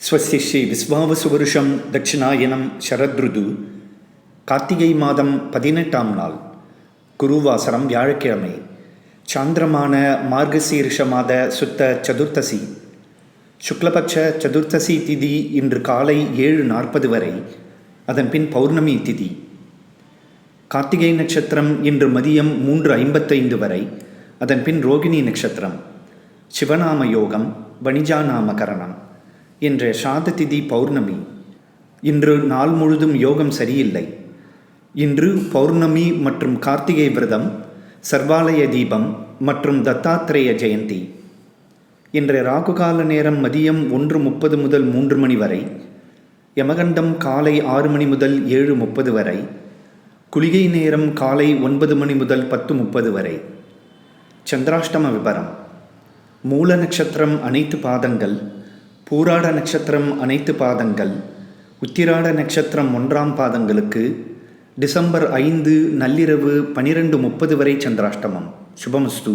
ஸ்வஸ்தி ஸ்ரீ விஸ்வாவசுவருஷம் தட்சிணாயனம் சரத்ருது கார்த்திகை மாதம் பதினெட்டாம் நாள் குருவாசரம் வியாழக்கிழமை சாந்திரமான மார்கசீர்ஷ மாத சுத்த சதுர்த்தசி சுக்லபட்ச சதுர்த்தசி திதி இன்று காலை ஏழு நாற்பது வரை அதன்பின் பௌர்ணமி திதி. கார்த்திகை நட்சத்திரம் இன்று மதியம் மூன்று ஐம்பத்தைந்து வரை அதன்பின் ரோகிணி நட்சத்திரம் சிவநாம யோகம் வணிஜாநாமகரணம் நாமகரணம் இன்றைய சாததிதி பௌர்ணமி. இன்று நாள் முழுதும் யோகம் சரியில்லை. இன்று பௌர்ணமி மற்றும் கார்த்திகை விரதம் சர்வாலய தீபம் மற்றும் தத்தாத்திரேய ஜெயந்தி. இன்றைய ராகுகால நேரம் மதியம் ஒன்று முப்பது முதல் மூன்று மணி வரை யமகண்டம் காலை ஆறு மணி முதல் ஏழு முப்பது வரை குளிகை நேரம் காலை ஒன்பது மணி முதல் பத்து முப்பது வரை. சந்திராஷ்டம விபரம். மூல நட்சத்திரம் அனைத்து பாதங்கள் பூராட நட்சத்திரம் அனைத்து பாதங்கள் உத்திராட நட்சத்திரம் ஒன்றாம் பாதங்களுக்கு டிசம்பர் ஐந்து நள்ளிரவு பனிரெண்டு முப்பது வரை சந்திராஷ்டமம். சுபமஸ்து.